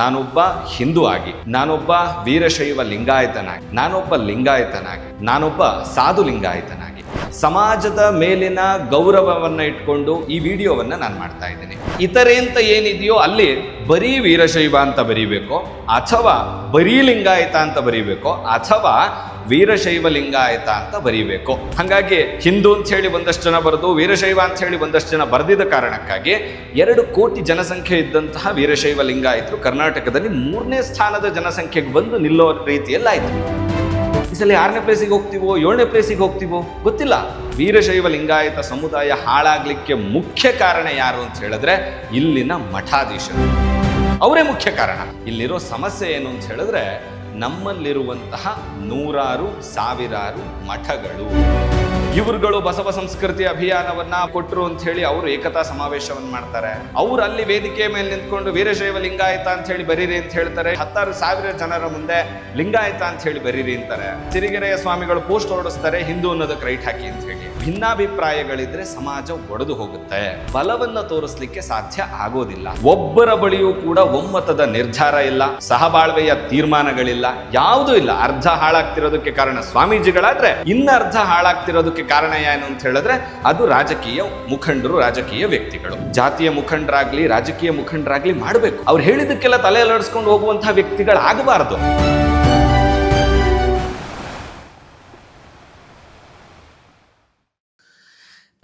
ನಾನೊಬ್ಬ ಹಿಂದೂ ಆಗಿ, ನಾನೊಬ್ಬ ವೀರಶೈವ ಲಿಂಗಾಯತನಾಗಿ, ನಾನೊಬ್ಬ ಲಿಂಗಾಯತನಾಗಿ, ನಾನೊಬ್ಬ ಸಾಧು ಲಿಂಗಾಯತನಾಗಿ, ಸಮಾಜದ ಮೇಲಿನ ಗೌರವವನ್ನು ಇಟ್ಕೊಂಡು ಈ ವಿಡಿಯೋವನ್ನ ನಾನು ಮಾಡ್ತಾ ಇದ್ದೀನಿ. ಇತರೆ ಅಂತ ಏನಿದೆಯೋ ಅಲ್ಲಿ ಬರೀ ವೀರಶೈವ ಅಂತ ಬರೀಬೇಕೋ, ಅಥವಾ ಬರೀ ಲಿಂಗಾಯತ ಅಂತ ಬರೀಬೇಕೋ, ಅಥವಾ ವೀರಶೈವ ಲಿಂಗಾಯತ ಅಂತ ಬರೀಬೇಕು. ಹಾಗಾಗಿ ಹಿಂದೂ ಅಂತ ಹೇಳಿ ಒಂದಷ್ಟು ಜನ ಬರೆದು, ವೀರಶೈವ ಅಂತ ಹೇಳಿ ಒಂದಷ್ಟು ಜನ ಬರೆದಿದ್ದ ಕಾರಣಕ್ಕಾಗಿ ಎರಡು ಕೋಟಿ ಜನಸಂಖ್ಯೆ ಇದ್ದಂತಹ ವೀರಶೈವ ಲಿಂಗಾಯತರು ಕರ್ನಾಟಕದಲ್ಲಿ ಮೂರನೇ ಸ್ಥಾನದ ಜನಸಂಖ್ಯೆಗೆ ಬಂದು ನಿಲ್ಲೋ ರೀತಿಯಲ್ಲಾಯಿತು. ಈ ಸಲ ಆರನೇ ಪ್ಲೇಸಿಗೆ ಹೋಗ್ತೀವೋ, ಏಳನೇ ಪ್ಲೇಸಿಗೆ ಹೋಗ್ತೀವೋ ಗೊತ್ತಿಲ್ಲ. ವೀರಶೈವ ಲಿಂಗಾಯತ ಸಮುದಾಯ ಹಾಳಾಗ್ಲಿಕ್ಕೆ ಮುಖ್ಯ ಕಾರಣ ಯಾರು ಅಂತ ಹೇಳಿದ್ರೆ ಇಲ್ಲಿನ ಮಠಾಧೀಶರು. ಅವರೇ ಮುಖ್ಯ ಕಾರಣ. ಇಲ್ಲಿರೋ ಸಮಸ್ಯೆ ಏನು ಅಂತ ಹೇಳಿದ್ರೆ ನಮ್ಮಲ್ಲಿರುವಂತಹ ನೂರಾರು ಸಾವಿರಾರು ಮಠಗಳು. ಇವರುಗಳು ಬಸವ ಸಂಸ್ಕೃತಿ ಅಭಿಯಾನವನ್ನ ಕೊಟ್ಟರು ಅಂತ ಹೇಳಿ ಅವರು ಏಕತಾ ಸಮಾವೇಶವನ್ನು ಮಾಡ್ತಾರೆ. ಅವರು ಅಲ್ಲಿ ವೇದಿಕೆ ಮೇಲೆ ನಿಂತ್ಕೊಂಡು ವೀರಶೈವ ಲಿಂಗಾಯತ ಅಂತ ಹೇಳಿ ಬರೀರಿ ಅಂತ ಹೇಳ್ತಾರೆ. ಹತ್ತಾರು ಸಾವಿರ ಜನರ ಮುಂದೆ ಲಿಂಗಾಯತ ಅಂತ ಹೇಳಿ ಬರೀರಿ ಅಂತಾರೆ. ಸಿರಿಗೆರೆಯ ಸ್ವಾಮಿಗಳು ಪೋಸ್ಟ್ ಹೊರಡಿಸ್ತಾರೆ, ಹಿಂದೂ ಅನ್ನೋದಕ್ಕೆ ರೈಟ್ ಹಾಕಿ ಅಂತ ಹೇಳಿ. ಭಿನ್ನಾಭಿಪ್ರಾಯಗಳಿದ್ರೆ ಸಮಾಜ ಒಡೆದು ಹೋಗುತ್ತೆ. ಬಲವನ್ನ ತೋರಿಸ್ಲಿಕ್ಕೆ ಸಾಧ್ಯ ಆಗೋದಿಲ್ಲ. ಒಬ್ಬರ ಬಳಿಯೂ ಕೂಡ ಒಮ್ಮತದ ನಿರ್ಧಾರ ಇಲ್ಲ, ಸಹಬಾಳ್ವೆಯ ತೀರ್ಮಾನಗಳಿಲ್ಲ, ಯಾವುದೂ ಇಲ್ಲ. ಅರ್ಧ ಹಾಳಾಗ್ತಿರೋದಕ್ಕೆ ಕಾರಣ ಸ್ವಾಮೀಜಿಗಳಾದ್ರೆ, ಇನ್ನ ಅರ್ಧ ಹಾಳಾಗ್ತಿರೋದಕ್ಕೆ ಕಾರಣ ಏನು ಅಂತ ಹೇಳಿದ್ರೆ ಅದು ರಾಜಕೀಯ ಮುಖಂಡರು, ರಾಜಕೀಯ ವ್ಯಕ್ತಿಗಳು. ಜಾತಿಯ ಮುಖಂಡರಾಗ್ಲಿ, ರಾಜಕೀಯ ಮುಖಂಡರಾಗ್ಲಿ ಮಾಡಬೇಕು. ಅವ್ರು ಹೇಳಿದಕ್ಕೆಲ್ಲ ತಲೆ ಅಲಡಿಸ್ಕೊಂಡು ಹೋಗುವಂತಹ ವ್ಯಕ್ತಿಗಳಾಗಬಾರದು.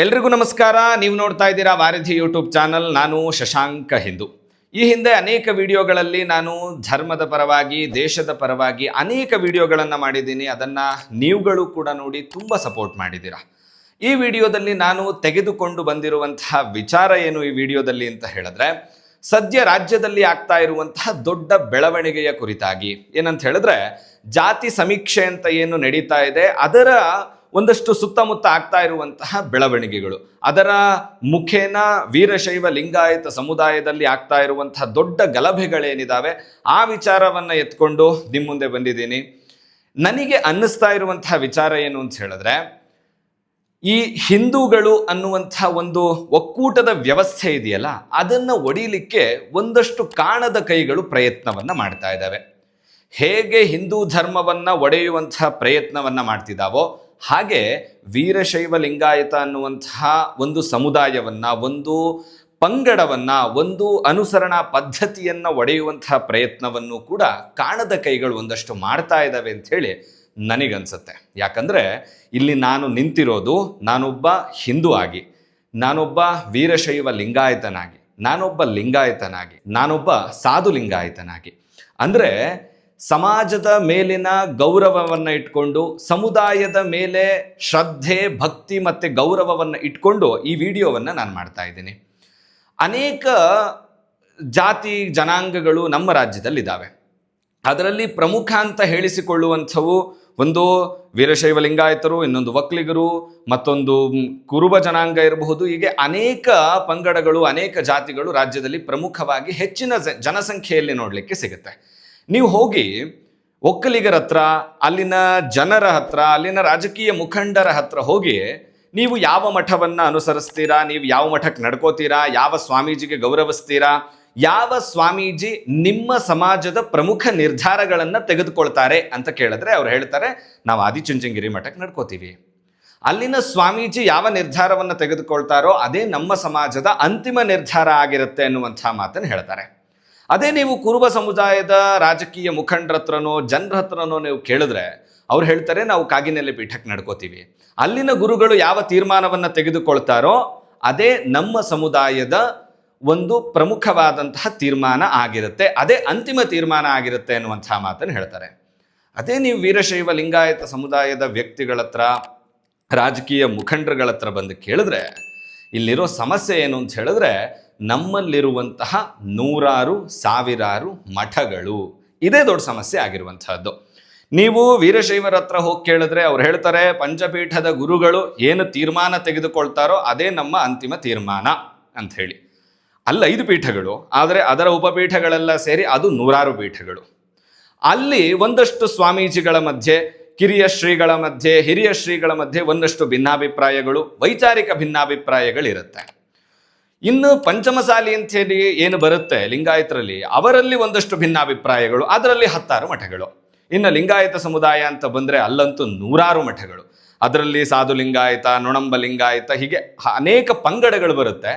ಎಲ್ರಿಗೂ ನಮಸ್ಕಾರ. ನೀವು ನೋಡ್ತಾ ಇದ್ದೀರಾ ವಾರಿಧಿ ಯೂಟ್ಯೂಬ್ ಚಾನಲ್. ನಾನು ಶಶಾಂಕ ಹಿಂದೂ. ಈ ಹಿಂದೆ ಅನೇಕ ವಿಡಿಯೋಗಳಲ್ಲಿ ನಾನು ಧರ್ಮದ ಪರವಾಗಿ, ದೇಶದ ಪರವಾಗಿ ಅನೇಕ ವಿಡಿಯೋಗಳನ್ನು ಮಾಡಿದ್ದೀನಿ. ಅದನ್ನು ನೀವುಗಳು ಕೂಡ ನೋಡಿ ತುಂಬ ಸಪೋರ್ಟ್ ಮಾಡಿದ್ದೀರಾ. ಈ ವಿಡಿಯೋದಲ್ಲಿ ನಾನು ತೆಗೆದುಕೊಂಡು ಬಂದಿರುವಂತಹ ವಿಚಾರ ಏನು ಈ ವಿಡಿಯೋದಲ್ಲಿ ಅಂತ ಹೇಳಿದ್ರೆ, ಸದ್ಯ ರಾಜ್ಯದಲ್ಲಿ ಆಗ್ತಾ ಇರುವಂತಹ ದೊಡ್ಡ ಬೆಳವಣಿಗೆಯ ಕುರಿತಾಗಿ. ಏನಂತ ಹೇಳಿದ್ರೆ, ಜಾತಿ ಸಮೀಕ್ಷೆ ಅಂತ ಏನು ನಡೀತಾ ಇದೆ. ಅದರ ಒಂದಷ್ಟು ಸುತ್ತಮುತ್ತ ಆಗ್ತಾ ಇರುವಂತಹ ಬೆಳವಣಿಗೆಗಳು. ಅದರ ಮುಖೇನ ವೀರಶೈವ ಲಿಂಗಾಯತ ಸಮುದಾಯದಲ್ಲಿ ಆಗ್ತಾ ಇರುವಂತಹ ದೊಡ್ಡ ಗಲಭೆಗಳೇನಿದಾವೆ? ಆ ವಿಚಾರವನ್ನು ಎತ್ಕೊಂಡು ನಿಮ್ಮ ಮುಂದೆ ಬಂದಿದ್ದೀನಿ. ನನಗೆ ಅನ್ನಿಸ್ತಾ ಇರುವಂತಹ ವಿಚಾರ ಏನು ಅಂತ ಹೇಳಿದ್ರೆ, ಈ ಹಿಂದೂಗಳು ಅನ್ನುವಂಥ ಒಂದು ಒಕ್ಕೂಟದ ವ್ಯವಸ್ಥೆ ಇದೆಯಲ್ಲ, ಅದನ್ನು ಒಡಿಲಿಕ್ಕೆ ಒಂದಷ್ಟು ಕಾಣದ ಕೈಗಳು ಪ್ರಯತ್ನವನ್ನು ಮಾಡ್ತಾ ಇದ್ದಾವೆ. ಹೇಗೆ ಹಿಂದೂ ಧರ್ಮವನ್ನು ಒಡೆಯುವಂಥ ಪ್ರಯತ್ನವನ್ನು ಮಾಡ್ತಿದ್ದಾವೋ ಹಾಗೆ ವೀರಶೈವ ಲಿಂಗಾಯತ ಅನ್ನುವಂತಹ ಒಂದು ಸಮುದಾಯವನ್ನ, ಒಂದು ಪಂಗಡವನ್ನ, ಒಂದು ಅನುಸರಣಾ ಪದ್ಧತಿಯನ್ನ ಒಡೆಯುವಂತಹ ಪ್ರಯತ್ನವನ್ನು ಕೂಡ ಕಾಣದ ಕೈಗಳು ಒಂದಷ್ಟು ಮಾಡ್ತಾ ಇದ್ದಾವೆ ಅಂತ ಹೇಳಿ ನನಗನ್ಸುತ್ತೆ. ಯಾಕಂದ್ರೆ ಇಲ್ಲಿ ನಾನು ನಿಂತಿರೋದು ನಾನೊಬ್ಬ ಹಿಂದೂ ಆಗಿ, ನಾನೊಬ್ಬ ವೀರಶೈವ ಲಿಂಗಾಯತನಾಗಿ, ನಾನೊಬ್ಬ ಲಿಂಗಾಯತನಾಗಿ, ನಾನೊಬ್ಬ ಸಾಧು ಲಿಂಗಾಯತನಾಗಿ. ಅಂದ್ರೆ ಸಮಾಜದ ಮೇಲಿನ ಗೌರವವನ್ನು ಇಟ್ಕೊಂಡು, ಸಮುದಾಯದ ಮೇಲೆ ಶ್ರದ್ಧೆ, ಭಕ್ತಿ ಮತ್ತು ಗೌರವವನ್ನು ಇಟ್ಕೊಂಡು ಈ ವಿಡಿಯೋವನ್ನು ನಾನು ಮಾಡ್ತಾ ಇದ್ದೀನಿ. ಅನೇಕ ಜಾತಿ ಜನಾಂಗಗಳು ನಮ್ಮ ರಾಜ್ಯದಲ್ಲಿದ್ದಾವೆ ಅದರಲ್ಲಿ ಪ್ರಮುಖ ಅಂತ ಹೇಳಿಸಿಕೊಳ್ಳುವಂಥವು ಒಂದು ವೀರಶೈವ ಲಿಂಗಾಯತರು, ಇನ್ನೊಂದು ಒಕ್ಕಲಿಗರು ಮತ್ತೊಂದು ಕುರುಬ ಜನಾಂಗ ಇರಬಹುದು. ಹೀಗೆ ಅನೇಕ ಪಂಗಡಗಳು, ಅನೇಕ ಜಾತಿಗಳು ರಾಜ್ಯದಲ್ಲಿ ಪ್ರಮುಖವಾಗಿ ಹೆಚ್ಚಿನ ಜನಸಂಖ್ಯೆಯಲ್ಲಿ ನೋಡಲಿಕ್ಕೆ ಸಿಗುತ್ತೆ. ನೀವು ಹೋಗಿ ಒಕ್ಕಲಿಗರ ಹತ್ರ, ಅಲ್ಲಿನ ಜನರ ಹತ್ರ, ಅಲ್ಲಿನ ರಾಜಕೀಯ ಮುಖಂಡರ ಹತ್ರ ಹೋಗಿ ನೀವು ಯಾವ ಮಠವನ್ನ ಅನುಸರಿಸ್ತೀರಾ, ನೀವು ಯಾವ ಮಠಕ್ಕೆ ನಡ್ಕೋತೀರಾ, ಯಾವ ಸ್ವಾಮೀಜಿಗೆ ಗೌರವಿಸ್ತೀರಾ, ಯಾವ ಸ್ವಾಮೀಜಿ ನಿಮ್ಮ ಸಮಾಜದ ಪ್ರಮುಖ ನಿರ್ಧಾರಗಳನ್ನು ತೆಗೆದುಕೊಳ್ತಾರೆ ಅಂತ ಕೇಳಿದ್ರೆ ಅವ್ರು ಹೇಳ್ತಾರೆ, ನಾವು ಆದಿಚುಂಚನಗಿರಿ ಮಠಕ್ಕೆ ನಡ್ಕೋತೀವಿ. ಅಲ್ಲಿನ ಸ್ವಾಮೀಜಿ ಯಾವ ನಿರ್ಧಾರವನ್ನು ತೆಗೆದುಕೊಳ್ತಾರೋ, ಅದೇ ನಮ್ಮ ಸಮಾಜದ ಅಂತಿಮ ನಿರ್ಧಾರ ಆಗಿರುತ್ತೆ ಅನ್ನುವಂಥ ಮಾತನ್ನು ಹೇಳ್ತಾರೆ. ಅದೇ ನೀವು ಕುರುಬ ಸಮುದಾಯದ ರಾಜಕೀಯ ಮುಖಂಡರ ಹತ್ರನೋ ಜನರ ಹತ್ರನೋ ನೀವು ಕೇಳಿದ್ರೆ ಅವ್ರು ಹೇಳ್ತಾರೆ, ನಾವು ಕಾಗಿನೆಲೆ ಪೀಠಕ್ಕೆ ನಡ್ಕೋತೀವಿ. ಅಲ್ಲಿನ ಗುರುಗಳು ಯಾವ ತೀರ್ಮಾನವನ್ನು ತೆಗೆದುಕೊಳ್ತಾರೋ, ಅದೇ ನಮ್ಮ ಸಮುದಾಯದ ಒಂದು ಪ್ರಮುಖವಾದಂತಹ ತೀರ್ಮಾನ ಆಗಿರುತ್ತೆ. ಅದೇ ಅಂತಿಮ ತೀರ್ಮಾನ ಆಗಿರುತ್ತೆ ಅನ್ನುವಂತಹ ಮಾತನ್ನು ಹೇಳ್ತಾರೆ. ಅದೇ ನೀವು ವೀರಶೈವ ಲಿಂಗಾಯತ ಸಮುದಾಯದ ವ್ಯಕ್ತಿಗಳ ಹತ್ರ ರಾಜಕೀಯ ಮುಖಂಡರುಗಳ ಹತ್ರ ಬಂದು ಕೇಳಿದ್ರೆ, ಇಲ್ಲಿರೋ ಸಮಸ್ಯೆ ಏನು ಅಂತ ಹೇಳಿದ್ರೆ ನಮ್ಮಲ್ಲಿರುವಂತಹ ನೂರಾರು ಸಾವಿರಾರು ಮಠಗಳು. ಇದೇ ದೊಡ್ಡ ಸಮಸ್ಯೆ ಆಗಿರುವಂತಹದ್ದು. ನೀವು ವೀರಶೈವರ ಹತ್ರ ಹೋಗಿ ಕೇಳಿದ್ರೆ ಅವ್ರು ಹೇಳ್ತಾರೆ, ಪಂಚಪೀಠದ ಗುರುಗಳು ಏನು ತೀರ್ಮಾನ ತೆಗೆದುಕೊಳ್ತಾರೋ ಅದೇ ನಮ್ಮ ಅಂತಿಮ ತೀರ್ಮಾನ, ಅಂತ ಹೇಳಿ. ಅಲ್ಲ ಐದು ಪೀಠಗಳು, ಆದರೆ ಅದರ ಉಪಪೀಠಗಳೆಲ್ಲ ಸೇರಿ ಅದು ನೂರಾರು ಪೀಠಗಳು. ಅಲ್ಲಿ ಒಂದಷ್ಟು ಸ್ವಾಮೀಜಿಗಳ ಮಧ್ಯೆ, ಕಿರಿಯ ಶ್ರೀಗಳ ಮಧ್ಯೆ, ಹಿರಿಯ ಶ್ರೀಗಳ ಮಧ್ಯೆ ಒಂದಷ್ಟು ಭಿನ್ನಾಭಿಪ್ರಾಯಗಳು, ವೈಚಾರಿಕ ಭಿನ್ನಾಭಿಪ್ರಾಯಗಳಿರುತ್ತೆ. ಇನ್ನು ಪಂಚಮಸಾಲಿ ಅಂತ ಹೇಳಿ ಏನು ಬರುತ್ತೆ ಲಿಂಗಾಯತರಲ್ಲಿ? ಅವರಲ್ಲಿ ಒಂದಷ್ಟು ಭಿನ್ನಾಭಿಪ್ರಾಯಗಳು, ಅದರಲ್ಲಿ ಹತ್ತಾರು ಮಠಗಳು. ಇನ್ನು ಲಿಂಗಾಯತ ಸಮುದಾಯ ಅಂತ ಬಂದರೆ ಅಲ್ಲಂತೂ ನೂರಾರು ಮಠಗಳು. ಅದರಲ್ಲಿ ಸಾಧು ಲಿಂಗಾಯತ ನೊಣಂಬ ಲಿಂಗಾಯತ ಹೀಗೆ ಅನೇಕ ಪಂಗಡಗಳು ಬರುತ್ತೆ.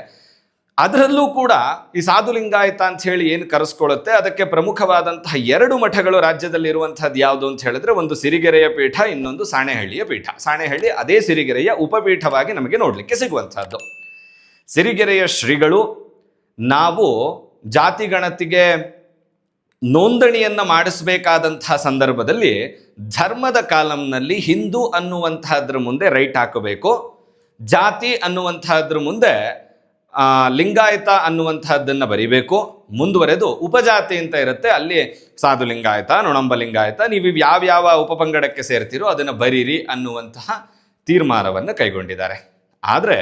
ಅದರಲ್ಲೂ ಕೂಡ ಈ ಸಾಧು ಲಿಂಗಾಯತ ಅಂತ ಹೇಳಿ ಏನು ಕರೆಸ್ಕೊಳ್ಳುತ್ತೆ ಅದಕ್ಕೆ ಪ್ರಮುಖವಾದಂತಹ ಎರಡು ಮಠಗಳು ರಾಜ್ಯದಲ್ಲಿ ಇರುವಂತಹದ್ದು ಯಾವುದು ಅಂತ ಹೇಳಿದ್ರೆ ಒಂದು ಸಿರಿಗೆರೆಯ ಪೀಠ, ಇನ್ನೊಂದು ಸಾಣೆಹಳ್ಳಿಯ ಪೀಠ. ಸಾಣೆಹಳ್ಳಿ ಅದೇ ಸಿರಿಗೆರೆಯ ಉಪಪೀಠವಾಗಿ ನಮಗೆ ನೋಡಲಿಕ್ಕೆ ಸಿಗುವಂತಹದ್ದು ಸಿರಿಗೆರೆಯ ಶ್ರೀಗಳು, ನಾವು ಜಾತಿ ಗಣತಿಗೆ ನೋಂದಣಿಯನ್ನು ಮಾಡಿಸಬೇಕಾದಂತಹ ಸಂದರ್ಭದಲ್ಲಿ ಧರ್ಮದ ಕಾಲಂನಲ್ಲಿ ಹಿಂದೂ ಅನ್ನುವಂತಹದ್ರ ಮುಂದೆ ರೈಟ್ ಹಾಕಬೇಕು, ಜಾತಿ ಅನ್ನುವಂತಹದ್ರ ಮುಂದೆ ಲಿಂಗಾಯತ ಅನ್ನುವಂತಹದ್ದನ್ನು ಬರಿಬೇಕು, ಮುಂದುವರೆದು ಉಪಜಾತಿ ಅಂತ ಇರುತ್ತೆ, ಅಲ್ಲಿ ಸಾಧು ಲಿಂಗಾಯತ ನೊಣಂಬ ಲಿಂಗಾಯತ ನೀವು ಯಾವ್ಯಾವ ಉಪಪಂಗಡಕ್ಕೆ ಸೇರ್ತೀರೋ ಅದನ್ನು ಬರೀರಿ ಅನ್ನುವಂತಹ ತೀರ್ಮಾನವನ್ನು ಕೈಗೊಂಡಿದ್ದಾರೆ. ಆದರೆ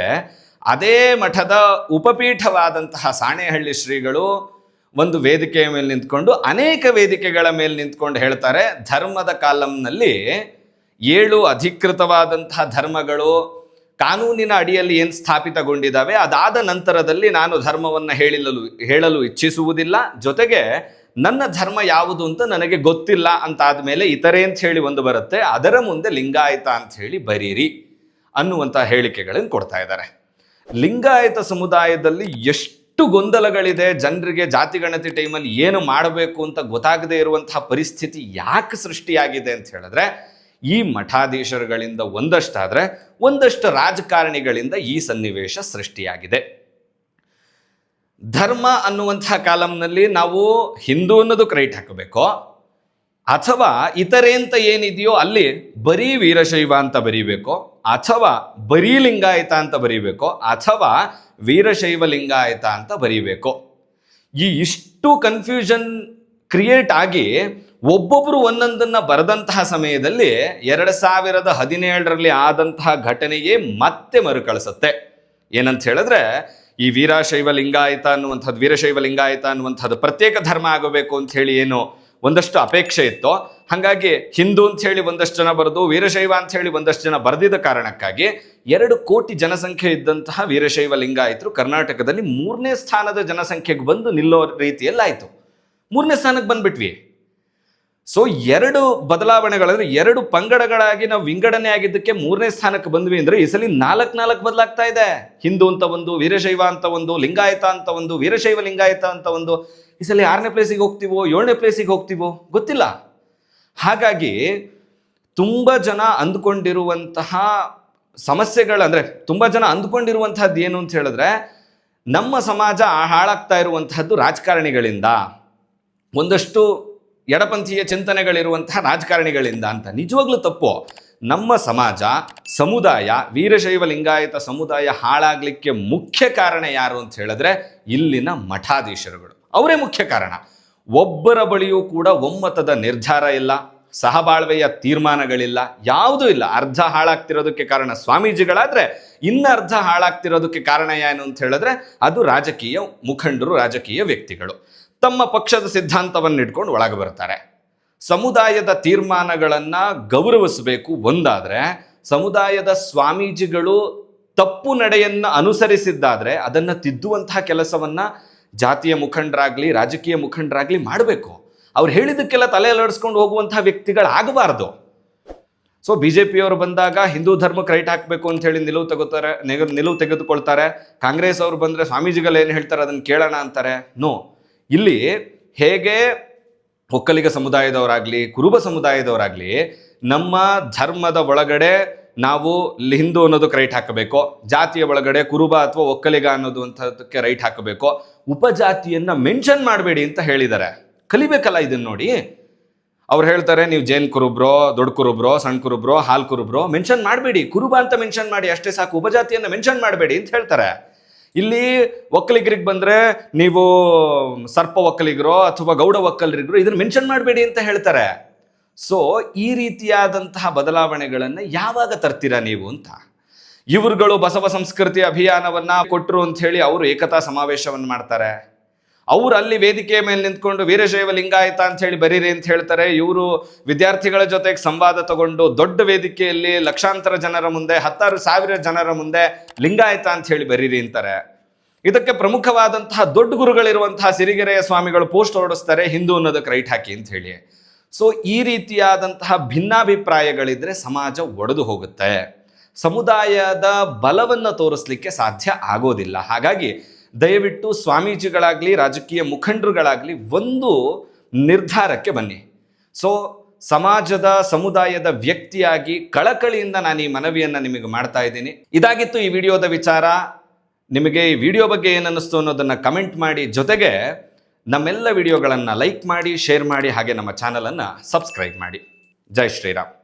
ಅದೇ ಮಠದ ಉಪಪೀಠವಾದಂತಹ ಸಾಣೆಹಳ್ಳಿ ಶ್ರೀಗಳು ಒಂದು ವೇದಿಕೆಯ ಮೇಲೆ ನಿಂತ್ಕೊಂಡು, ಅನೇಕ ವೇದಿಕೆಗಳ ಮೇಲೆ ನಿಂತ್ಕೊಂಡು ಹೇಳ್ತಾರೆ, ಧರ್ಮದ ಕಾಲಂನಲ್ಲಿ ಏಳು ಅಧಿಕೃತವಾದಂತಹ ಧರ್ಮಗಳು ಕಾನೂನಿನ ಅಡಿಯಲ್ಲಿ ಏನು ಸ್ಥಾಪಿತಗೊಂಡಿದ್ದಾವೆ, ಅದಾದ ನಂತರದಲ್ಲಿ ನಾನು ಧರ್ಮವನ್ನು ಹೇಳಿಲ್ಲಲು, ಹೇಳಲು ಇಚ್ಛಿಸುವುದಿಲ್ಲ. ಜೊತೆಗೆ ನನ್ನ ಧರ್ಮ ಯಾವುದು ಅಂತ ನನಗೆ ಗೊತ್ತಿಲ್ಲ ಅಂತಾದ ಮೇಲೆ ಇತರೆ ಅಂತ ಹೇಳಿ ಒಂದು ಬರುತ್ತೆ, ಅದರ ಮುಂದೆ ಲಿಂಗಾಯತ ಅಂತ ಹೇಳಿ ಬರೀರಿ ಅನ್ನುವಂಥ ಹೇಳಿಕೆಗಳನ್ನು ಕೊಡ್ತಾ ಇದ್ದಾರೆ. ಲಿಂಗಾಯತ ಸಮುದಾಯದಲ್ಲಿ ಎಷ್ಟು ಗೊಂದಲಗಳಿದೆ, ಜನರಿಗೆ ಜಾತಿ ಗಣತಿ ಟೈಮಲ್ಲಿ ಏನು ಮಾಡಬೇಕು ಅಂತ ಗೊತ್ತಾಗದೇ ಇರುವಂತಹ ಪರಿಸ್ಥಿತಿ ಯಾಕೆ ಸೃಷ್ಟಿಯಾಗಿದೆ ಅಂತ ಹೇಳಿದ್ರೆ, ಈ ಮಠಾಧೀಶರುಗಳಿಂದ ಒಂದಷ್ಟಾದರೆ, ಒಂದಷ್ಟು ರಾಜಕಾರಣಿಗಳಿಂದ ಈ ಸನ್ನಿವೇಶ ಸೃಷ್ಟಿಯಾಗಿದೆ. ಧರ್ಮ ಅನ್ನುವಂತಹ ಕಾಲಂನಲ್ಲಿ ನಾವು ಹಿಂದೂ ಅನ್ನೋದು ಕ್ರೈಟ್ ಹಾಕಬೇಕು ಅಥವಾ ಇತರೆ ಅಂತ ಏನಿದೆಯೋ ಅಲ್ಲಿ ಬರೀ ವೀರಶೈವ ಅಂತ ಬರೀಬೇಕು, ಅಥವಾ ಬರೀ ಲಿಂಗಾಯತ ಅಂತ ಬರೀಬೇಕು, ಅಥವಾ ವೀರಶೈವ ಲಿಂಗಾಯತ ಅಂತ ಬರೀಬೇಕು. ಈ ಇಷ್ಟು ಕನ್ಫ್ಯೂಷನ್ ಕ್ರಿಯೇಟ್ ಆಗಿ ಒಬ್ಬೊಬ್ಬರು ಒಂದೊಂದನ್ನು ಬರೆದಂತಹ ಸಮಯದಲ್ಲಿ ಎರಡು ಸಾವಿರದ ಹದಿನೇಳರಲ್ಲಿ ಆದಂತಹ ಘಟನೆಯೇ ಮತ್ತೆ ಮರುಕಳಿಸುತ್ತೆ. ಏನಂತ ಹೇಳಿದ್ರೆ, ಈ ವೀರಶೈವ ಲಿಂಗಾಯತ ಅನ್ನುವಂಥದ್ದು, ವೀರಶೈವ ಲಿಂಗಾಯತ ಅನ್ನುವಂಥದ್ದು ಪ್ರತ್ಯೇಕ ಧರ್ಮ ಆಗಬೇಕು ಅಂತ ಹೇಳಿ ಏನು ಒಂದಷ್ಟು ಅಪೇಕ್ಷೆ ಇತ್ತು. ಹಾಗಾಗಿ ಹಿಂದೂ ಅಂತ ಹೇಳಿ ಒಂದಷ್ಟು ಜನ ಬರೆದು, ವೀರಶೈವ ಅಂತ ಹೇಳಿ ಒಂದಷ್ಟು ಜನ ಬರೆದಿದ್ದ ಕಾರಣಕ್ಕಾಗಿ ಎರಡು ಕೋಟಿ ಜನಸಂಖ್ಯೆ ಇದ್ದಂತಹ ವೀರಶೈವ ಲಿಂಗಾಯತರು ಕರ್ನಾಟಕದಲ್ಲಿ ಮೂರನೇ ಸ್ಥಾನದ ಜನಸಂಖ್ಯೆಗೆ ಬಂದು ನಿಲ್ಲೋ ರೀತಿಯಲ್ಲಾಯಿತು. ಮೂರನೇ ಸ್ಥಾನಕ್ಕೆ ಬಂದ್ಬಿಟ್ವಿ. ಸೊ ಎರಡು ಬದಲಾವಣೆಗಳಂದ್ರೆ ಎರಡು ಪಂಗಡಗಳಾಗಿ ನಾವು ವಿಂಗಡಣೆ ಆಗಿದ್ದಕ್ಕೆ ಮೂರನೇ ಸ್ಥಾನಕ್ಕೆ ಬಂದ್ವಿ ಅಂದ್ರೆ ಈ ಸಲ ನಾಲ್ಕು ನಾಲ್ಕು ಬದಲಾಗ್ತಾ ಇದೆ. ಹಿಂದೂ ಅಂತ ಒಂದು, ವೀರಶೈವ ಅಂತ ಒಂದು, ಲಿಂಗಾಯತ ಅಂತ ಒಂದು, ವೀರಶೈವ ಲಿಂಗಾಯತ ಅಂತ ಒಂದು ಈ ಸಲ ಆರನೇ ಪ್ಲೇಸಿಗೆ ಹೋಗ್ತೀವೋ, ಏಳನೇ ಪ್ಲೇಸಿಗೆ ಹೋಗ್ತೀವೋ? ಗೊತ್ತಿಲ್ಲ. ಹಾಗಾಗಿ ತುಂಬ ಜನ ಅಂದ್ಕೊಂಡಿರುವಂತಹ ಸಮಸ್ಯೆಗಳಂದ್ರೆ ತುಂಬ ಜನ ಅಂದ್ಕೊಂಡಿರುವಂತಹದ್ದು ಏನು ಅಂತ ಹೇಳಿದ್ರೆ, ನಮ್ಮ ಸಮಾಜ ಹಾಳಾಗ್ತಾ ಇರುವಂತಹದ್ದು ರಾಜಕಾರಣಿಗಳಿಂದ. ಒಂದಷ್ಟು ಎಡಪಂಥೀಯ ಚಿಂತನೆಗಳಿರುವಂತಹ ರಾಜಕಾರಣಿಗಳಿಂದ ಅಂತ. ನಿಜವಾಗ್ಲೂ ತಪ್ಪು. ನಮ್ಮ ಸಮಾಜ, ಸಮುದಾಯ, ವೀರಶೈವ ಲಿಂಗಾಯತ ಸಮುದಾಯ ಹಾಳಾಗ್ಲಿಕ್ಕೆ ಮುಖ್ಯ ಕಾರಣ ಯಾರು ಅಂತ ಹೇಳಿದ್ರೆ, ಇಲ್ಲಿನ ಮಠಾಧೀಶರುಗಳು. ಅವರೇ ಮುಖ್ಯ ಕಾರಣ. ಒಬ್ಬರ ಬಳಿಯೂ ಕೂಡ ಒಮ್ಮತದ ನಿರ್ಧಾರ ಇಲ್ಲ, ಸಹಬಾಳ್ವೆಯ ತೀರ್ಮಾನಗಳಿಲ್ಲ, ಯಾವುದೂ ಇಲ್ಲ. ಅರ್ಧ ಹಾಳಾಗ್ತಿರೋದಕ್ಕೆ ಕಾರಣ ಸ್ವಾಮೀಜಿಗಳಾದ್ರೆ, ಇನ್ನ ಅರ್ಧ ಹಾಳಾಗ್ತಿರೋದಕ್ಕೆ ಕಾರಣ ಏನು ಅಂತ ಹೇಳಿದ್ರೆ, ಅದು ರಾಜಕೀಯ ಮುಖಂಡರು, ರಾಜಕೀಯ ವ್ಯಕ್ತಿಗಳು. ತಮ್ಮ ಪಕ್ಷದ ಸಿದ್ಧಾಂತವನ್ನು ಇಟ್ಕೊಂಡು ಒಳಗೆ ಬರ್ತಾರೆ. ಸಮುದಾಯದ ತೀರ್ಮಾನಗಳನ್ನು ಗೌರವಿಸಬೇಕು ಒಂದಾದರೆ, ಸಮುದಾಯದ ಸ್ವಾಮೀಜಿಗಳು ತಪ್ಪು ನಡೆಯನ್ನು ಅನುಸರಿಸಿದ್ದಾದರೆ, ಅದನ್ನು ತಿದ್ದುವಂತಹ ಕೆಲಸವನ್ನ ಜಾತಿಯ ಮುಖಂಡರಾಗಲಿ, ರಾಜಕೀಯ ಮುಖಂಡರಾಗಲಿ ಮಾಡಬೇಕು. ಅವ್ರು ಹೇಳಿದ್ದಕ್ಕೆಲ್ಲ ತಲೆ ಅಲಡಿಸ್ಕೊಂಡು ಹೋಗುವಂತಹ ವ್ಯಕ್ತಿಗಳಾಗಬಾರ್ದು. ಸೊ ಬಿ ಜೆ ಪಿಯವರು ಬಂದಾಗ ಹಿಂದೂ ಧರ್ಮಕ್ಕೆ ರೈಟ್ ಹಾಕಬೇಕು ಅಂತ ಹೇಳಿ ನಿಲುವು ತಗೋತಾರೆ ನಿಲುವು ತೆಗೆದುಕೊಳ್ತಾರೆ. ಕಾಂಗ್ರೆಸ್ ಅವರು ಬಂದರೆ ಸ್ವಾಮೀಜಿಗಳು ಏನು ಹೇಳ್ತಾರೆ, ಅದನ್ನು ಕೇಳೋಣ ಅಂತಾರೆ. ನೋ ಇಲ್ಲಿ ಹೇಗೆ ಒಕ್ಕಲಿಗ ಸಮುದಾಯದವರಾಗಲಿ, ಕುರುಬ ಸಮುದಾಯದವರಾಗಲಿ, ನಮ್ಮ ಧರ್ಮದ ಒಳಗಡೆ ನಾವು ಹಿಂದೂ ಅನ್ನೋದಕ್ಕೆ ರೈಟ್ ಹಾಕಬೇಕು, ಜಾತಿಯ ಒಳಗಡೆ ಕುರುಬ ಅಥವಾ ಒಕ್ಕಲಿಗ ಅನ್ನೋದು ಅಂಥದ್ದಕ್ಕೆ ರೈಟ್ ಹಾಕಬೇಕು. ಉಪಜಾತಿಯನ್ನ ಮೆನ್ಷನ್ ಮಾಡಬೇಡಿ ಅಂತ ಹೇಳಿದ್ದಾರೆ. ಕಲಿಬೇಕಲ್ಲ ಇದನ್ನ ನೋಡಿ. ಅವ್ರು ಹೇಳ್ತಾರೆ, ನೀವು ಜೈನ್ ಕುರುಬ್ರೋ ದೊಡ್ಡ ಕುರುಬ್ರೋ ಸಣ್ಣ ಕುರುಬ್ರೋ, ಹಾಲ್ ಕುರುಬ್ರೋ, ಮೆನ್ಷನ್ ಮಾಡಬೇಡಿ. ಕುರುಬ ಅಂತ ಮೆನ್ಷನ್ ಮಾಡಿ, ಅಷ್ಟೇ ಸಾಕು. ಉಪಜಾತಿಯನ್ನ ಮೆನ್ಷನ್ ಮಾಡಬೇಡಿ ಅಂತ ಹೇಳ್ತಾರೆ. ಇಲ್ಲಿ ಒಕ್ಕಲಿಗರಿಗೆ ಬಂದ್ರೆ ನೀವು ಸರ್ಪ ಒಕ್ಕಲಿಗರೋ ಅಥವಾ ಗೌಡ ಒಕ್ಕಲಿಗರು ಇದನ್ನ ಮೆನ್ಷನ್ ಮಾಡಬೇಡಿ ಅಂತ ಹೇಳ್ತಾರೆ. ಸೊ ಈ ರೀತಿಯಾದಂತಹ ಬದಲಾವಣೆಗಳನ್ನು ಯಾವಾಗ ತರ್ತೀರಾ ನೀವು ಅಂತ? ಇವರುಗಳು ಬಸವ ಸಂಸ್ಕೃತಿ ಅಭಿಯಾನವನ್ನ ಕೊಟ್ಟರು ಅಂತ ಹೇಳಿ ಅವರು ಏಕತಾ ಸಮಾವೇಶವನ್ನು ಮಾಡ್ತಾರೆ. ಅವರು ಅಲ್ಲಿ ವೇದಿಕೆಯ ಮೇಲೆ ನಿಂತ್ಕೊಂಡು ವೀರಶೈವ ಲಿಂಗಾಯತ ಅಂತ ಹೇಳಿ ಬರೀರಿ ಅಂತ ಹೇಳ್ತಾರೆ. ಇವರು ವಿದ್ಯಾರ್ಥಿಗಳ ಜೊತೆಗೆ ಸಂವಾದ ತಗೊಂಡು ದೊಡ್ಡ ವೇದಿಕೆಯಲ್ಲಿ ಲಕ್ಷಾಂತರ ಜನರ ಮುಂದೆ, ಹತ್ತಾರು ಸಾವಿರ ಜನರ ಮುಂದೆ ಲಿಂಗಾಯತ ಅಂತ ಹೇಳಿ ಬರೀರಿ ಅಂತಾರೆ. ಇದಕ್ಕೆ ಪ್ರಮುಖವಾದಂತಹ ದೊಡ್ಡ ಗುರುಗಳಿರುವಂತಹ ಸಿರಿಗೆರೆಯ ಸ್ವಾಮಿಗಳು ಪೋಸ್ಟ್ ಹೊರಡಿಸ್ತಾರೆ, ಹಿಂದೂ ಅನ್ನೋದಕ್ಕೆ ರೈಟ್ ಹಾಕಿ ಅಂತ ಹೇಳಿ. ಸೊ ಈ ರೀತಿಯಾದಂತಹ ಭಿನ್ನಾಭಿಪ್ರಾಯಗಳಿದ್ರೆ ಸಮಾಜ ಒಡೆದು ಹೋಗುತ್ತೆ. ಸಮುದಾಯದ ಬಲವನ್ನು ತೋರಿಸ್ಲಿಕ್ಕೆ ಸಾಧ್ಯ ಆಗೋದಿಲ್ಲ. ಹಾಗಾಗಿ ದಯವಿಟ್ಟು ಸ್ವಾಮೀಜಿಗಳಾಗಲಿ, ರಾಜಕೀಯ ಮುಖಂಡರುಗಳಾಗಲಿ ಒಂದು ನಿರ್ಧಾರಕ್ಕೆ ಬನ್ನಿ. ಸೊ ಸಮಾಜದ, ಸಮುದಾಯದ ವ್ಯಕ್ತಿಯಾಗಿ ಕಳಕಳಿಯಿಂದ ನಾನು ಈ ಮನವಿಯನ್ನು ನಿಮಗೆ ಮಾಡ್ತಾ ಇದ್ದೀನಿ. ಇದಾಗಿತ್ತು ಈ ವಿಡಿಯೋದ ವಿಚಾರ. ನಿಮಗೆ ಈ ವಿಡಿಯೋ ಬಗ್ಗೆ ಏನನ್ನಿಸ್ತು ಅನ್ನೋದನ್ನು ಕಮೆಂಟ್ ಮಾಡಿ. ಜೊತೆಗೆ ನಮ್ಮೆಲ್ಲ ವಿಡಿಯೋಗಳನ್ನು ಲೈಕ್ ಮಾಡಿ, ಶೇರ್ ಮಾಡಿ, ಹಾಗೆ ನಮ್ಮ ಚಾನಲನ್ನು ಸಬ್ಸ್ಕ್ರೈಬ್ ಮಾಡಿ. ಜೈ ಶ್ರೀರಾಮ್.